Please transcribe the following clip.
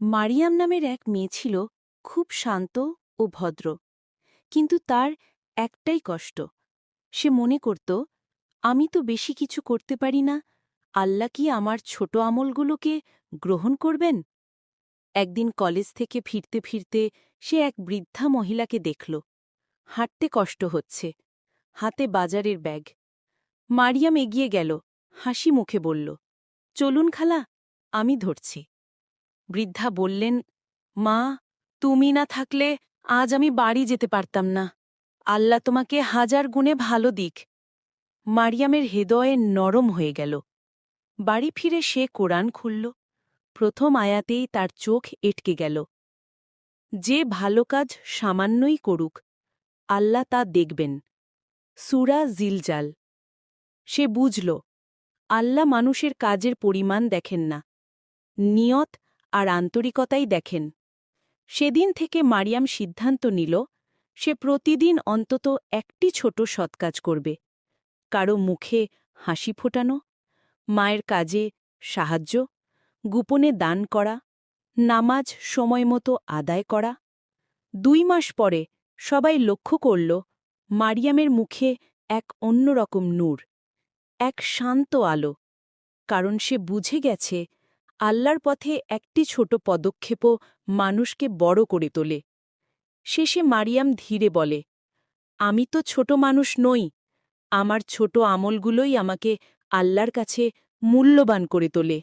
মারিয়াম নামের এক মেয়ে ছিল খুব শান্ত ও ভদ্র। কিন্তু তার একটাই কষ্ট। সে মনে করত, আমি তো বেশি কিছু করতে পারি না। আল্লাহ কি আমার ছোট আমলগুলোকে গ্রহণ করবেন? একদিন কলেজ থেকে ফিরতে ফিরতে সে এক বৃদ্ধা মহিলাকে দেখল। হাঁটতে কষ্ট হচ্ছে। হাতে বাজারের ব্যাগ। মারিয়াম এগিয়ে গেল। হাসি মুখে বলল, চলুন খালা, আমি ধরছি। বৃদ্ধা বললেন, মা, তুমি না থাকলে আজ আমি বাড়ি যেতে পারতাম না। আল্লাহ তোমাকে হাজার গুণে ভালো দিক। মারিয়ামের হৃদয়ে নরম হয়ে গেল। বাড়ি ফিরে সে কোরআন খুলল। প্রথম আয়াতেই তার চোখ এটকে গেল। যে ভালো কাজ সামান্যই করুক, আল্লাহ তা দেখবেন। সুরা জিলজাল। সে বুঝল, আল্লাহ মানুষের কাজের পরিমাণ দেখেন না। নিয়ত আর আন্তরিকতাই দেখেন। সেদিন থেকে মারিয়াম সিদ্ধান্ত নিল, সে প্রতিদিন অন্তত একটি ছোট সৎকাজ করবে। কারও মুখে হাসি ফোটানো, মায়ের কাজে সাহায্য, গোপনে দান করা, নামাজ সময়মতো আদায় করা। দুই মাস পরে সবাই লক্ষ্য করল, মারিয়ামের মুখে এক অন্যরকম নূর, এক শান্ত আলো। কারণ সে বুঝে গেছে আল্লাহর পথে একটি ছোট পদক্ষেপও মানুষকে বড় করে তোলে। শেষে মারিয়াম ধীরে বলে, আমি তো ছোট মানুষ নই। আমার ছোট আমলগুলোই আমাকে আল্লাহর কাছে মূল্যবান করে তোলে।